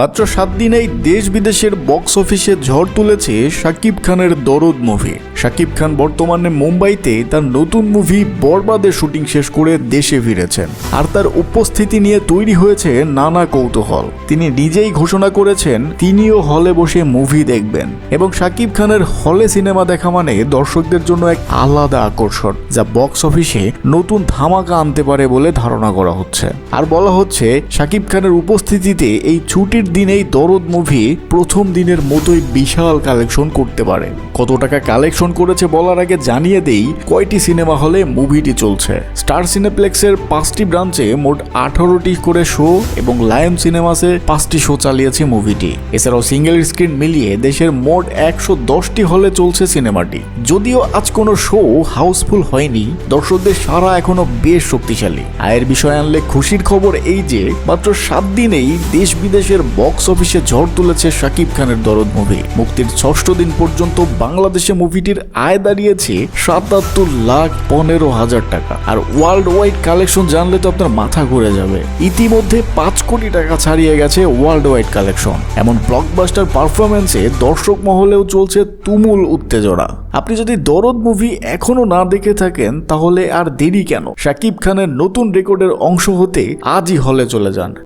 মাত্র সাত দিনেই দেশ বিদেশের বক্স অফিসে ঝড় তুলেছে শাকিব খানের দরদ মুভি শাকিব খান বর্তমানে মুম্বাইতে তার নতুন মুভি বরবাদের শুটিং শেষ করে দেশে ফিরেছেন। আর তার উপস্থিতি নিয়ে তৈরি হয়েছে নানা কৌতূহল। তিনি নিজেই ঘোষণা করেছেন, তিনিও হলে বসে মুভি দেখবেন। এবং শাকিব খানের হলে সিনেমা দেখা মানে দর্শকদের জন্য এক আলাদা আকর্ষণ, যা বক্স অফিসে নতুন ধামাকা আনতে পারে বলে ধারণা করা হচ্ছে। আর বলা হচ্ছে, শাকিব খানের উপস্থিতিতে এই ছুটির দিনেই দরদ মুভি প্রথম দিনের মতোই বিশাল কালেকশন করতে পারে। কত টাকা কালেকশন করেছে বলার আগে জানিয়ে দেই, কয়টি সিনেমা হলে মুভিটি চলছে। স্টার সিনেপ্লেক্সের পাঁচটি ব্রাঞ্চে মোট আঠারোটি করে শো এবং লায়ন সিনেমাসে পাঁচটি শো চালিয়েছে মুভিটি। এছাড়াও সিঙ্গেল স্ক্রিন মিলিয়ে দেশের মোট একশো দশটি হলে চলছে সিনেমাটি। যদিও আজ কোনো শো হাউসফুল হয়নি, দর্শকদের সারা এখনও বেশ শক্তিশালী। আয়ের বিষয় আনলে খুশির খবর এই যে, মাত্র সাত দিনেই দেশ বিদেশের বক্স অফিসে ঝড় তুলেছে শাকিব খানের দরদ মুভি। মুক্তির ষষ্ঠ দিন পর্যন্ত বাংলাদেশে মুভিটির আয় দাঁড়িয়েছে সাতাত্তর লাখ পনেরো হাজার টাকা। আর ওয়ার্ল্ড ওয়াইড কালেকশন জানলে তো আপনার মাথা ঘুরে যাবে। ইতিমধ্যে পাঁচ কোটি টাকা ছাড়িয়ে গেছে ওয়ার্ল্ড ওয়াইড কালেকশন এমন ব্লকবাস্টার পারফরমেন্সে দর্শক মহলেও চলছে তুমুল উত্তেজনা। আপনি যদি দরদ মুভি এখনও না দেখে থাকেন, তাহলে আর দেরি কেন? শাকিব খানের নতুন রেকর্ডের অংশ হতে আজই হলে চলে যান।